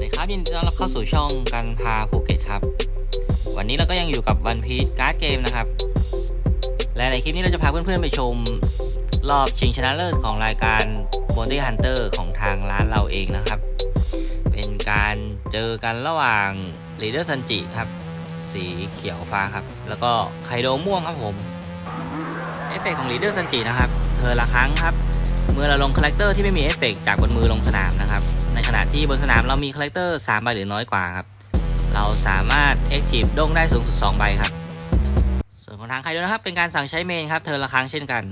วัสดีครับยินดีต้อนรับเข้าสู่ช่องกันพาภูเก็ตครับ วันนี้เราก็ยังอยู่กับวันพี e การ์ดเกมนะครับ และในคลิปนี้เราจะพาเพื่อนๆไปชม รอบชิงชนะเลิศของรายการ Bounty Hunter ของทางร้านเราเองนะครับ เป็นการเจอกันระหว่าง Leader Sanji ครับ สีเขียวฟ้าครับ แล้วก็ไคโดม่วงครับผม เอฟเฟกต์ของ Leader Sanji นะครับ เธอละครั้งครับ เมื่อเราลงคาแรคเตอร์ที่ไม่มีเอฟเฟกต์จากบนมือลงสนามนะครับ ณะที่บนสนามเรามีคาแรคเตอร์3ใบหรือน้อยกว่าครับ เราสามารถเอ็กซ์คีฟด้งได้สูงสุด 2 ใบครับ ส่วนของทางใครด้วยนะครับ เป็นการสั่งใช้เมนครับเธอละครั้งเช่นกัน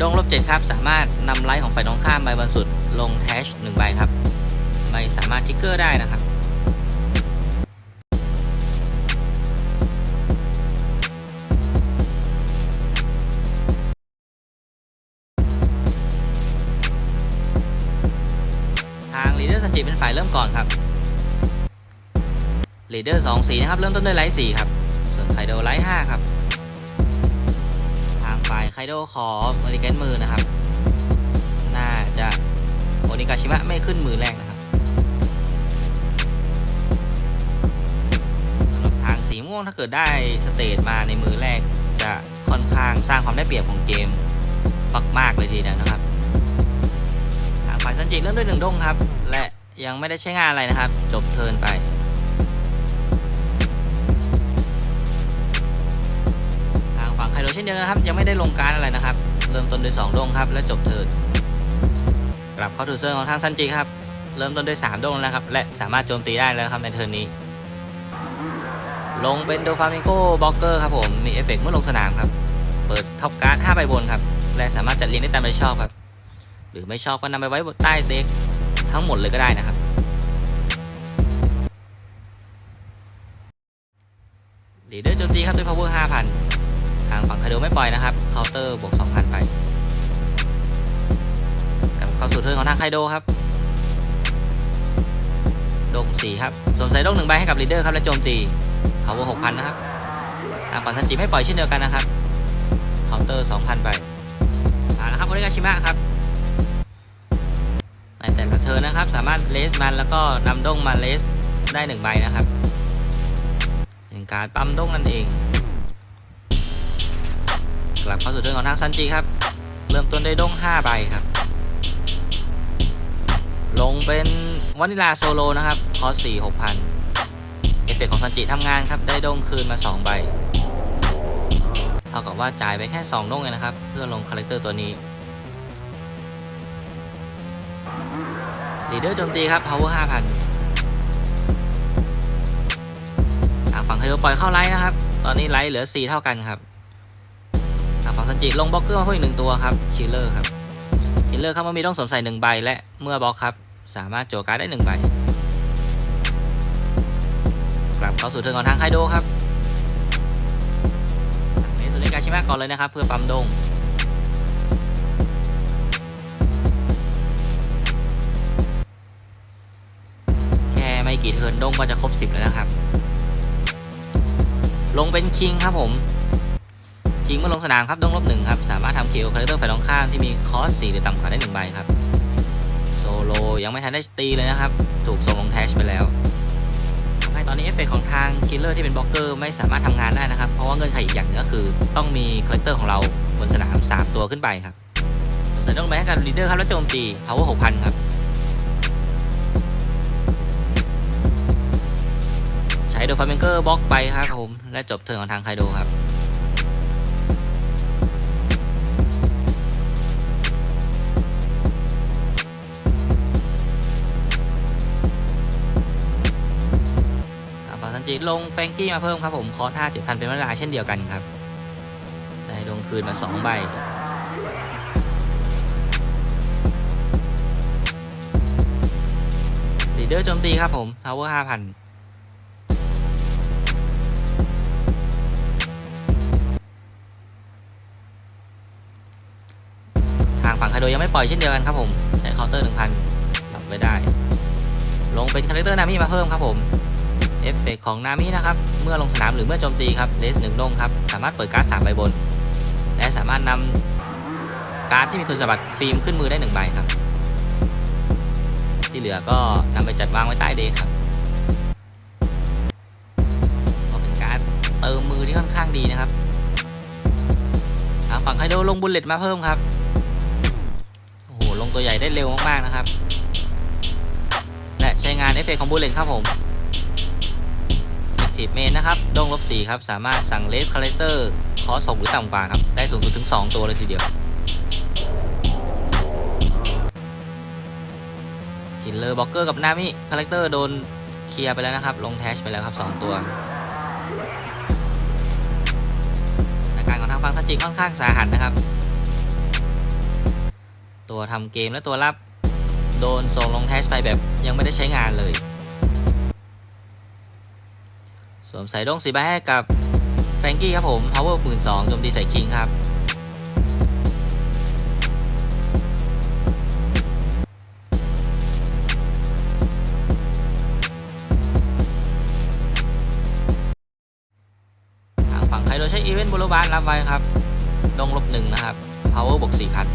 ด้งลบ7ครับ สามารถนำไลท์ของฝ่ายตรงข้ามใบบนสุดลงแทช1ใบครับ ไม่สามารถทิกเกอร์ได้นะครับ จิเป็นฝ่ายเริ่มก่อนครับลีดเดอร์สองสีนะครับ เริ่มต้นด้วยไลท์สี่ครับ ส่วนไคโดไลท์ห้าครับ ทางฝ่ายไคโดขอเมริแกนมือนะครับ น่าจะโอนิกาชิมะไม่ขึ้นมือแรกนะครับสำหรับทางสีม่วงถ้าเกิดได้สเตทมาในมือแรก จะค่อนข้างสร้างความได้เปรียบของเกมมากๆเลยทีเดียวนะครับ ทางฝ่ายซันจิเริ่มด้วยหนึ่งด้งครับ และ ยังไม่ได้ใช้งานอะไรนะครับ จบเทินไป ทางฝั่งไคโดเช่นเดียวกันครับ ยังไม่ได้ลงการอะไรนะครับ เริ่มต้นด้วย2ดงครับ และจบเทินกลับเข้าถึงเซิร์ของทางซันจิครับ เริ่มต้นด้วย3ดงแล้วนะครับ และสามารถโจมตีได้แล้วครับในเทินนี้ ลงเป็นโดฟามิโกบล็อกเกอร์ครับผม มีเอฟเฟกต์เมื่อลงสนามครับ เปิดท็อปการ์ด5ใบบนครับ และสามารถจัดเรียงได้ตามใจชอบครับ หรือไม่ชอบก็นำไปไว้ใต้เด็ก ทั้งหมดเลยก็ได้นะครับ ลีเดอร์โจมตีครับด้วย power 5,000 ทางฝั่งคาโดไม่ปล่อยนะครับ เคาน์เตอร์บวก 2,000 ไป กลับเข้าสู่เทิร์นของทางไคโดครับดง4ครับสวมใส่ดงหนึ่งใบให้กับลีเดอร์ครับและโจมตี power 6,000 นะครับ ทางฝั่งซันจิไม่ปล่อยเช่นเดียวกันนะครับ เคาน์เตอร์ 2,000 ไปเอาละครับโอเนกาชิมะครับ ในแต่ละเทิร์นนะครับ สามารถเลสมันแล้วก็นำด้งมาเลสได้หนึ่งใบนะครับเป็นการปั๊มด้งนั่นเอง กลับเข้าสู่เทิร์นของทางซันจิครับ เริ่มต้นได้ด้ง5ใบครับ ลงเป็นวานิลาโซโลนะครับ คอส4 6,000เอฟเฟกต์ของซันจิทำงานครับ ได้ด้งคืนมา 2 ใบ เท่ากับว่าจ่ายไปแค่ 2ด้งเองนะครับ เพื่อลงคาแรคเตอร์ตัวนี้ ลีเดอร์โจมตีครับ power 5,000ทางฝั่งไฮโดปล่อยเข้าไลท์นะครับ ตอนนี้ไลท์เหลือ 4 เท่ากันครับทางฝั่งซันจิลงบล็อกเกอร์มาเพิ่มอีกหนึ่งตัวครับคิลเลอร์ครับคิลเลอร์ครับมันมีต้องสวมใส่หนึ่งใบและเมื่อบล็อกครับ สามารถโจวการ์ดได้หนึ่งใบกลับเข้าสู่เทิร์นของทางไคโดครับเมสุเนกาชิมะก่อนเลยนะครับ เพื่อปั๊มดง กี่เทิร์นด้งก็จะครบ 10 แล้วนะครับ ลงเป็นคิงครับผม คิงเมื่อลงสนามครับด้งลบหนึ่งครับ สามารถทำคิวคาแรคเตอร์ฝ่ายตรงข้ามที่มีคอส4หรือต่ำกว่าได้1ใบครับ โซโลยังไม่ทันได้ตีเลยนะครับ ถูกส่งลงแทชไปแล้วทำให้ตอนนี้เอฟเฟกต์ของทางคิลเลอร์ที่เป็นบล็อกเกอร์ไม่สามารถทำงานได้นะครับ เพราะว่าเงื่อนไขอีกอย่างหนึงก็คือ ต้องมีคาแรคเตอร์ของเราบนสนาม 3 ตัวขึ้นไปครับใส่ต้องไปให้กับลีดเดอร์ครับแล้วโจมตี power 6,000 ครับ โดฟาเมนเกอร์บล็อกไปครับผมและจบเทิร์นของทางไคโดครับสันจิลงแฟงกี้มาเพิ่มครับผมคอร์ท่า7,000เป็นเวลาเช่นเดียวกันครับ ได้ลงคืนมา2ใบลีเดอร์โจมตีครับผม power 5,000ทาพันางฝั่งคาโดยังไม่ปล่อยเช่นเดียวกันครับผมใช้เคาน์เตอร์หนึ่งพันทำไปได้ ลงเป็นคาแรคเตอร์นามิมาเพิ่มครับผมเอฟเฟกของนามินะครับ เมื่อลงสนามหรือเมื่อโจมตีครับเลสหนึ่งดงครับสามารถเปิดการ์ดสามใบบน และสามารถนำการ์ดที่มีคุณสมบัติฟิล์มขึ้นมือได้หนึ่งใบครับ ที่เหลือก็นำไปจัดวางไว้ใต้เดครับก็เป็นการ์ดเติมมือที่ค่อนข้างดีนะครับฝั่งไคโดลงบุลเลตมาเพิ่มครับ ลงตัวใหญ่ได้เร็วมาก ๆ นะครับ และใช้งานเอฟเฟกของบุลเลตครับผม Active Main นะครับดงลบ4ครับ สามารถสั่งเลสคาแรคเตอร์คอส6หรือต่ำกว่าครับ ได้สูงสุดถึง 2 ตัวเลยทีเดียวกินเลอร์บ็อกเกอร์กับนามิคาแรคเตอร์โดนเคลียร์ไปแล้วนะครับ ลงแทชไปแล้วครับ 2 ตัวสถานการณ์ของทางฝั่งซันจิค่อนข้างสาหัสนะครับ ตัวทำเกมและตัวรับ โดนส่งลงแทชไปแบบยังไม่ได้ใช้งานเลย สวมใส่ดงสีใบให้กับแฟงกี้ครับผม power หมื่นสองโจมตีใส่คิงครับ ทางฝั่งไคโดยใช้อีเวนต์บลูบาร์รับไว้ครับ ดงลบหนึ่งนะครับ power บวกสี่พัน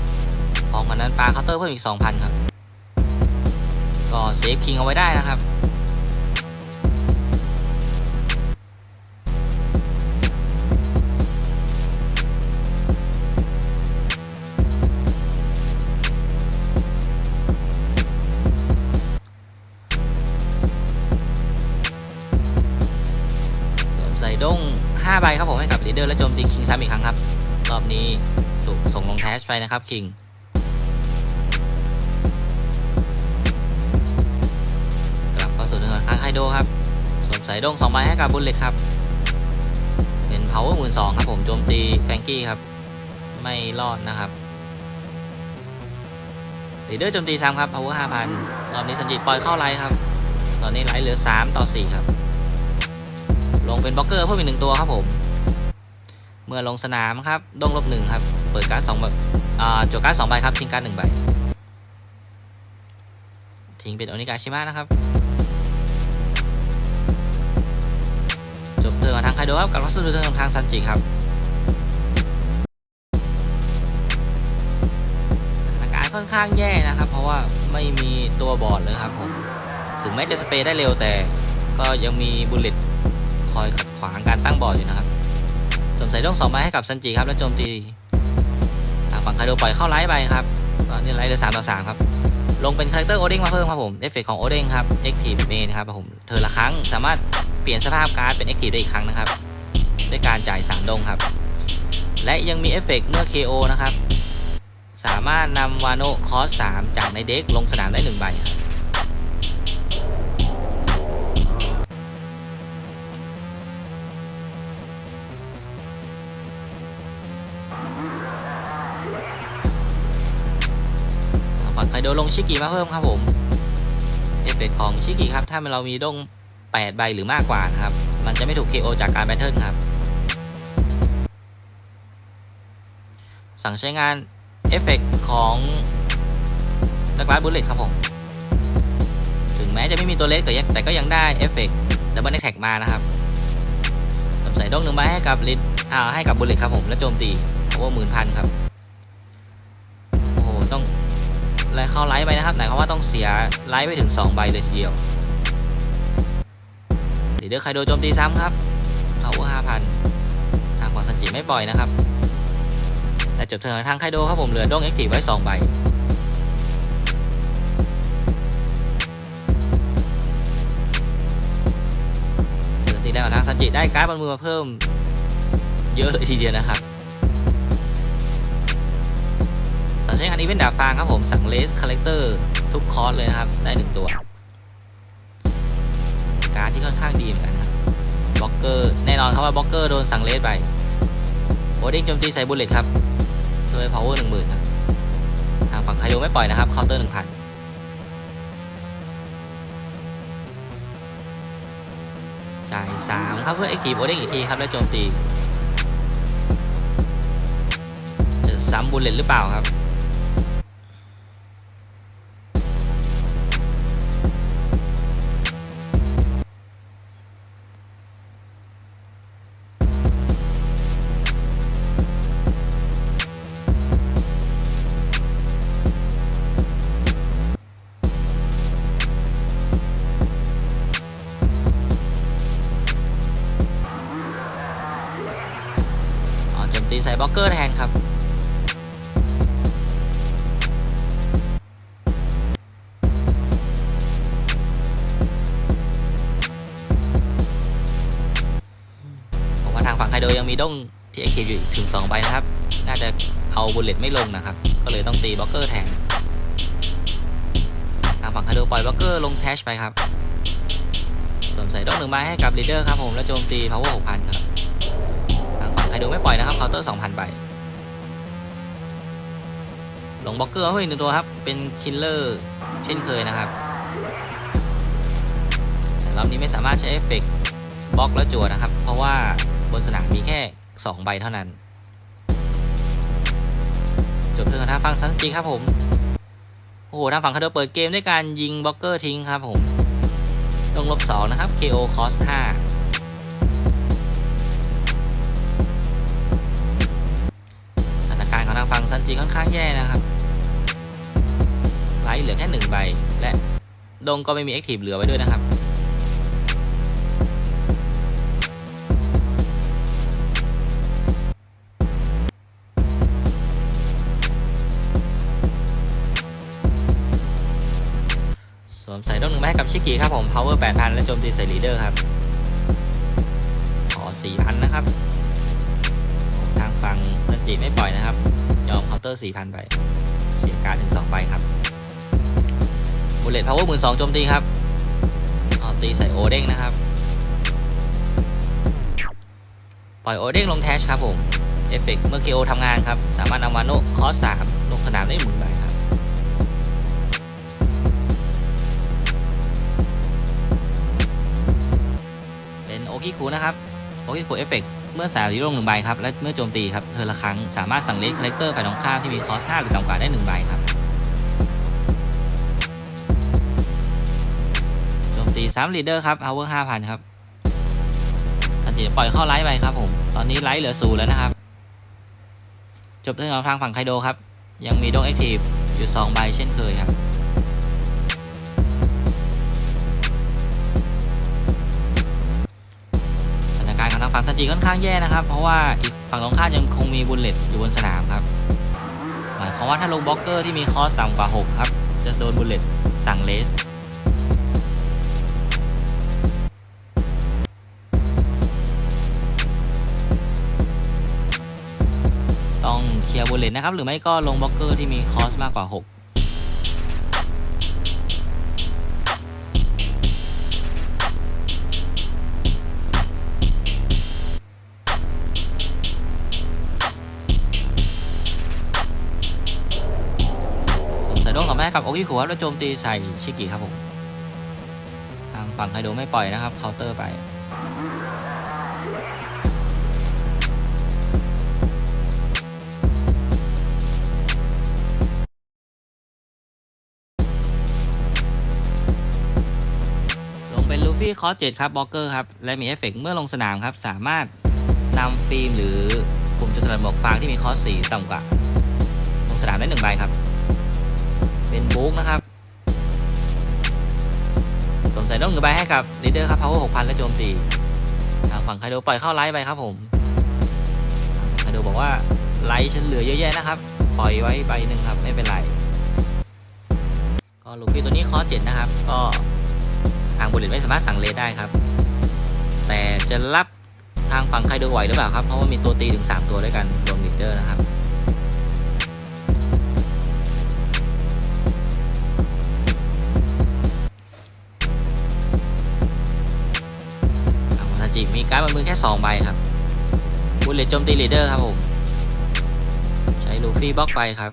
พร้อมกันนั้นปลาเคาน์เตอร์เพิ่มอีกสองพันครับ ก็เซฟคิงเอาไว้ได้นะครับใส่ด้ง5ใบครับผมให้กับลีดเดอร์และโจมตีคิงซ้ำอีกครั้งครับ รอบนี้ถูกส่งลงแทชไปนะครับคิง สวมใส่ดง2ใบให้กับบุลเล็ตครับ เป็น power หมื่นสองครับผมโจมตีแฟงกี้ครับ ไม่รอดนะครับลีดเดอร์โจมตีซ้ำครับ power 5,000รอบนี้สันจิตปล่อยเข้าไลท์ครับ ตอนนี้ไลท์เหลือ3ต่อ4ครับ ลงเป็นบล็อกเกอร์เพิ่มอีกหนึ่งตัวครับผม เมื่อลงสนามครับดงลบหนึ่งครับ เปิดการ์ดสองใบอ่าจวการ์ดสองใบครับทิ้งการ์ดหนึ่งใบทิ้งเป็นโอนิกาชิมะนะครับ จบเทิร์นขอทางไคโดครับกับมาสู่เทิร์นของทางซันจิครับสถานการณ์ค่อนข้างแย่นะครับ เพราะว่าไม่มีตัวบอร์ดเลยครับผมถึงแม้จะสเปรย์ได้เร็วแต่ ก็ยังมีบุลเลตคอยขัดขวางการตั้งบอร์ดอยู่นะครับสวมใส่ด้งสองใบให้กับซันจิครับแล้วโจมตีทางฝั่งไคโดปล่อยเข้าไลท์ไปครับตอนนี้ไลท์เหลือสามต่อสามครับ ลงเป็นคาแรคเตอร์โอเด้งมาเพิ่มครับผมเอฟเฟกของโอเด้งครับเอ็กทีฟเมนครับผมเธอละครั้งสามารถเปลี่ยนสภาพการ์ดเป็นเอ็กทีฟได้อีกครั้งนะครับ ด้วยการจ่ายสามดงครับ และยังมีเอฟเฟกเมื่อ KO นะครับ สามารถนำวานโนคอสสามจากในเด็กลงสนามได้หนึ่งใบครับ ลงชิกิมาเพิ่มครับผมเอฟเฟกของชิกิครับ ถ้าเรามีด้ง 8 ใบหรือมากกว่านะครับ มันจะไม่ถูก KO จากการแบทเทิลครับ สั่งใช้งานเอฟเฟกของดักลาสบุลเลตครับผม ถึงแม้จะไม่มีตัวเล็กแต่แต่ก็ยังได้เอฟเฟกดับเบิลแท็กมานะครับใส่ด้งหนึ่งใบให้กับลิทอ่าให้กับบุลเลตครับผม และโจมตีเพราะว่าหมื่นพันครับ ไล่เข้าไลท์ไปนะครับหมายความว่าต้องเสียไลท์ไปถึง 2 ใบเลยทีเดียวลีดเดอร์ไคโดโจมตีซ้ำครับเอาห้าพันทางของซันจิไม่ปล่อยนะครับ และจบเทิร์นของทางไคโดครับผมเหลือด้งเอ็กทีไว้ 2 ใบเทิร์นที่แล้วของทางซันจิได้การ์ดบนมือมาเพิ่ม เยอะเลยทีเดียวนะครับ ช้งานอีเวนต์ดาบฟางครับผมสั่งเลสคาแรคเตอร์ทุกคอร์สเลยนะครับ ได้หนึ่งตัว การ์ดที่ค่อนข้างดีเหมือนกันครับบล็อกเกอร์แน่นอนครับว่าบล็อกเกอร์โดนสั่งเลสไปโอเด้งโจมตีใส่บุลเลตครับด้วยพาวเวอร์หนึ่งหมื่นครับทางฝั่งไคโดไม่ปล่อยนะครับเคาน์เตอร์หนึ่งพันจ่ายสามครับเพื่อเอ็กทีโอเด้งอีกทีครับแล้วโจมตีจะซ้ำบุลเลตหรือเปล่าครับางฝั่งไคโดยังมีด้งที่ a อ t i v e อยู่ถึง2ใบนะครับ น่าจะเอาบุลเลตไม่ลงนะครับ ก็เลยต้องตีบล็อกเกอร์แทนทางฝั่งไคโดปล่อยบล็อกเกอร์ลงแทชไปครับสวมใส่ด้งหนึ่งใบให้กับลีดเดอร์ครับผมแล้วโจมตี power 6,000ครับทางฝั่งไคโดไม่ปล่อยนะครับเคาน์เตอร์2,000ใบลงบล็อกเกอร์ให้อีกหนึ่งตัวครับ เป็นคิลเลอร์เช่นเคยนะครับแต่รอบนี้ไม่สามารถใช้เอฟเฟกบล็อกแล้วจั่วนะครับ เพราะว่า นสนามมีแค่ 2 ใบเท่านั้น จบเทิร์นทางฝั่งซันจิครับผม โอ้โหทางฝั่งคาโดเปิดเกมด้วยการยิงบล็อกเกอร์ทิ้งครับผมลงลบ2นะครับ KO cost 5สถานการณ์ของทางฝั่งซันจิค่อนข้างแย่นะครับ ไลท์เหลือแค่หนึ่งใบและดงก็ไม่มีแอคทีฟเหลือไว้ด้วยนะครับ นึ่งมาให้กับชิกิครับผม power 8,000 และโจมตีใส่ลีเดอร์ครับขอ4,000 นะครับ ทางฝั่งซันจิไม่ปล่อยนะครับ ยอมเคาน์เตอร์ 4,000 ไป เสียการถึง 2 ใบครับบุลเลตพาวเวอร์หมื่นสองโจมตีครับเอตีใส่โอเด้งนะครับ ปล่อยโอเด้งลงแทชครับผม เอฟเฟกเมื่อ KO ทำงานครับ สามารถนำวานโนคอสสามลงสนามได้หมื่นใบครับ เป็นโอคิคูนะครับโอคิคูเอฟเฟกเมื่อสามดีลงหนึ่งใบครับ และเมื่อโจมตีครับเธอละครั้งสามารถสั่งเลสคาแรคเตอร์ฝ่ายตรงข้ามที่มีคอส5หรือต่ำกว่าได้หนึ่งใบครับโจมตี3ลีดเดอร์ครับ power 5,000ครับทันทีปล่อยเข้าไลท์ไปครับผม ตอนนี้ไลท์เหลือศูนย์แล้วนะครับ จบเรื่องของทางฝั่งไคโดครับ ยังมีดงแอคทีฟอยู่2ใบเช่นเคยครับ ฝั่งซันจิค่อนข้างแย่นะครับ เพราะว่าอีกฝั่งตรงข้ามยังคงมีบุลเลตอยู่บนสนามครับหมายความว่าถ้าลงบล็อกเกอร์ที่มีคอสต่ำกว่า 6 ครับ จะโดนบุลเลตสั่งเลสต้องเคลียร์บุลเลตนะครับ หรือไม่ก็ลงบล็อกเกอร์ที่มีคอสมากกว่า 6 กับโอคิคุครับแล้วโจมตีใส่ชิกิครับผมทางฝั่งไคโดไม่ปล่อยนะครับเคาน์เตอร์ไปลงเป็นลูฟี่คอสเจ็ดครับบล็อกเกอร์ครับและมีเอฟเฟกต์เมื่อลงสนามครับ สามารถนำฟิล์มหรือปุ่มจุดสลัดหมวกฟางที่มีคอสสี่ต่ำกว่า ลงสนามได้หนึ่งใบครับ เป็นบุ๊กนะครับสวมใส่ด้งหนึ่งใบให้กับลีดเดอร์ครับ power 6,000และโจมตีทางฝั่งไคโดปล่อยเข้าไลท์ไปครับผมไคโดบอกว่าไลท์ฉันเหลือเยอะแยะนะครับ ปล่อยไว้ใบหนึ่งครับไม่เป็นไรก็ลูฟี่ตัวนี้คอสเจ็ดนะครับ ก็ทางบุลเลตไม่สามารถสั่งเลสได้ครับ แต่จะรับทางฝั่งไคโดไหวหรือเปล่าครับ เพราะว่ามีตัวตีถึง 3 ตัวด้วยกันรวมลีดเดอร์นะครับ ทางของซาจิมีการ์ดบนมือแค่2ใบครับบุลเลตโจมตีลีดเดอร์ครับผมใช้ลูฟี่บล็อกไปครับ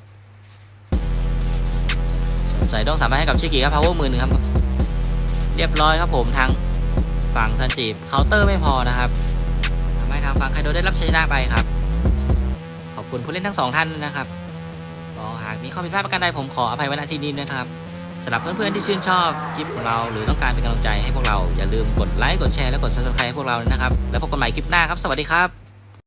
สวมใส่ต้องสามารถให้กับชิกิครับ power มือหนึ่งครับ เรียบร้อยครับผมทางฝั่งซันจิเคาน์เตอร์ไม่พอนะครับทำให้ทางฝั่งไคโดได้รับชัยชนะไปครับ ขอบคุณผู้เล่นทั้งสองท่านนะครับก็หากมีข้อผิดพลาดประการใดผมขออภัยไว้ณที่นี้นะครับ สำหรับเพื่อนๆที่ชื่นชอบคลิปของเรา หรือต้องการเป็นกำลังใจให้พวกเราอย่าลืมกดไลค์กดแชร์และกด subscribe ให้พวกเรานะครับ แล้วพบกันใหม่คลิปหน้าครับ สวัสดีครับ